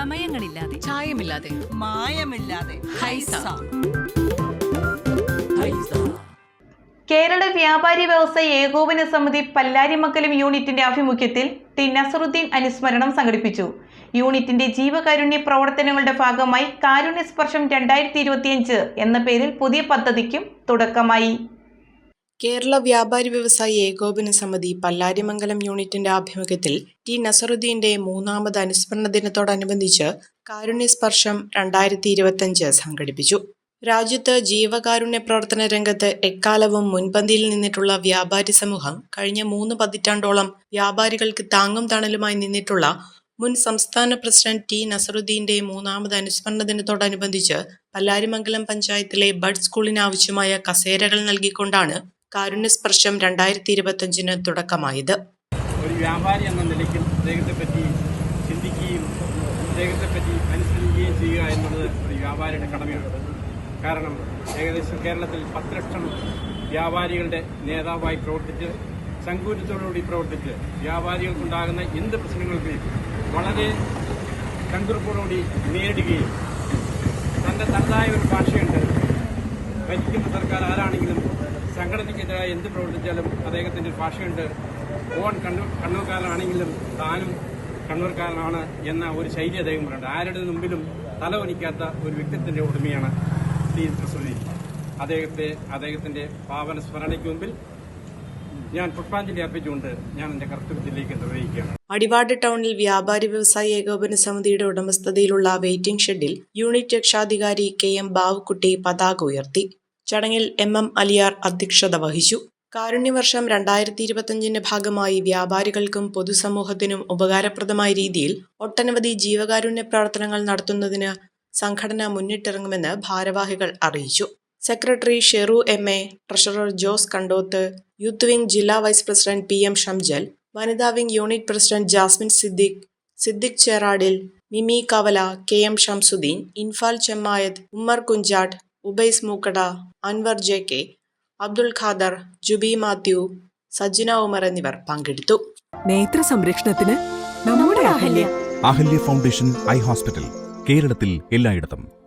ചമയങ്ങളില്ലാതെ ചായമില്ലാതെ. മായമില്ലാതെ. ഹൈസ. കേരള വ്യാപാരി വ്യവസായ ഏകോപന സമിതി പല്ലാരിമക്കലം യൂണിറ്റിന്റെ ആഭിമുഖ്യത്തിൽ ടി നസറുദ്ദീൻ അനുസ്മരണം സംഘടിപ്പിച്ചു. യൂണിറ്റിന്റെ ജീവകാരുണ്യ പ്രവർത്തനങ്ങളുടെ ഭാഗമായി കാരുണ്യ സ്പർശം രണ്ടായിരത്തി ഇരുപത്തിയഞ്ച് എന്ന പേരിൽ പുതിയ പദ്ധതിക്കും തുടക്കമായി. കേരള വ്യാപാരി വ്യവസായി ഏകോപന സമിതി പല്ലാരിമംഗലം യൂണിറ്റിന്റെ ആഭിമുഖ്യത്തിൽ ടി നസറുദ്ദീന്റെ മൂന്നാമത് അനുസ്മരണ ദിനത്തോടനുബന്ധിച്ച് കാരുണ്യസ്പർശം രണ്ടായിരത്തി ഇരുപത്തിയഞ്ച് സംഘടിപ്പിച്ചു. രാജ്യത്ത് ജീവകാരുണ്യ പ്രവർത്തന രംഗത്ത് എക്കാലവും മുൻപന്തിയിൽ നിന്നിട്ടുള്ള വ്യാപാരി സമൂഹം കഴിഞ്ഞ മൂന്ന് പതിറ്റാണ്ടോളം വ്യാപാരികൾക്ക് താങ്ങും തണലുമായി നിന്നിട്ടുള്ള മുൻ സംസ്ഥാന പ്രസിഡന്റ് ടി നസറുദ്ദീന്റെ മൂന്നാമത് അനുസ്മരണ ദിനത്തോടനുബന്ധിച്ച് പല്ലാരിമംഗലം പഞ്ചായത്തിലെ ബഡ് സ്കൂളിനാവശ്യമായ കസേരകൾ നൽകിക്കൊണ്ടാണ് കാരുണ്യസ്പർശം രണ്ടായിരത്തി ഇരുപത്തിയഞ്ചിന് തുടക്കമായത്. ഒരു വ്യാപാരി എന്ന നിലയ്ക്ക് അദ്ദേഹത്തെ പറ്റി ചിന്തിക്കുകയും അദ്ദേഹത്തെ പറ്റി അനുസരിക്കുകയും ചെയ്യുക എന്നുള്ളത് ഒരു വ്യാപാരിയുടെ കടമയാണ്. കാരണം ഏകദേശം കേരളത്തിൽ പത്ത് ലക്ഷം വ്യാപാരികളുടെ നേതാവായി പ്രവർത്തിച്ച് ചങ്കൂറ്റത്തോടുകൂടി പ്രവർത്തിച്ച് വ്യാപാരികൾക്കുണ്ടാകുന്ന എന്ത് പ്രശ്നങ്ങൾക്കും വളരെ കൺകുറിപ്പോടുകൂടി നേരിടുകയും തന്റെ തനതായ ഒരു ഭാഷയുണ്ട് ഭരിക്കുന്ന സർക്കാർ ആരാണെങ്കിലും സംഘടനയ്ക്കെതിരായി എന്ത് പ്രവർത്തിച്ചാലും അദ്ദേഹത്തിന്റെ ഭാഷയുണ്ട്. ഓൺ കണ്ണൂർ കണ്ണൂർക്കാരനാണെങ്കിലും താനും കണ്ണൂർക്കാരനാണ് എന്ന ഒരു ശൈലി അദ്ദേഹം പറയുന്നുണ്ട്. ആരുടെ മുമ്പിലും തല ഒനിക്കാത്ത ഒരു വ്യക്തിത്വത്തിന്റെ ഉടമയാണ് ടി പ്രസൂരി അദ്ദേഹത്തെ അദ്ദേഹത്തിന്റെ പാവന സ്മരണയ്ക്ക് മുമ്പിൽ ഞാൻ പുഷ്പാഞ്ജലി അർപ്പിച്ചുകൊണ്ട് ഞാൻ എന്റെ കർത്തവ്യത്തിലേക്ക് നിർവഹിക്കുകയാണ്. അടിവാട് ടൗണിൽ വ്യാപാരി വ്യവസായി ഏകോപന സമിതിയുടെ ഉടമസ്ഥതയിലുള്ള വെയിറ്റിംഗ് ഷെഡിൽ യൂണിറ്റ് രക്ഷാധികാരി കെ എം ബാവുക്കുട്ടി പതാക ഉയർത്തി. ചടങ്ങിൽ എം എം അലിയാർ അധ്യക്ഷത വഹിച്ചു. കാരുണ്യവർഷം രണ്ടായിരത്തി ഇരുപത്തിയഞ്ചിന്റെ ഭാഗമായി വ്യാപാരികൾക്കും പൊതുസമൂഹത്തിനും ഉപകാരപ്രദമായ രീതിയിൽ ഒട്ടനവധി ജീവകാരുണ്യ പ്രവർത്തനങ്ങൾ നടത്തുന്നതിന് സംഘടന മുന്നിട്ടിറങ്ങുമെന്ന് ഭാരവാഹികൾ അറിയിച്ചു. Secretary Sheru M A treasurer Jose Kandoth youth wing ജില്ലാ vice president P M Shamjal വനിതാ wing unit president Jasmine Siddique Siddique Cheradil Mimi Kavala K M Shamsuddin Infal Chemmayath Ummer Kunchatt Ubais Mookkada Anwar J K Abdul Khader Jubi Mathew Sajna Umar എന്നിവർ പങ്കെടുത്തു. നേത്ര സംരക്ഷണത്തിന് നമ്മുടെ Ahalia. Ahalia foundation eye hospital കേരളത്തിൽ എല്ലായിടത്തും.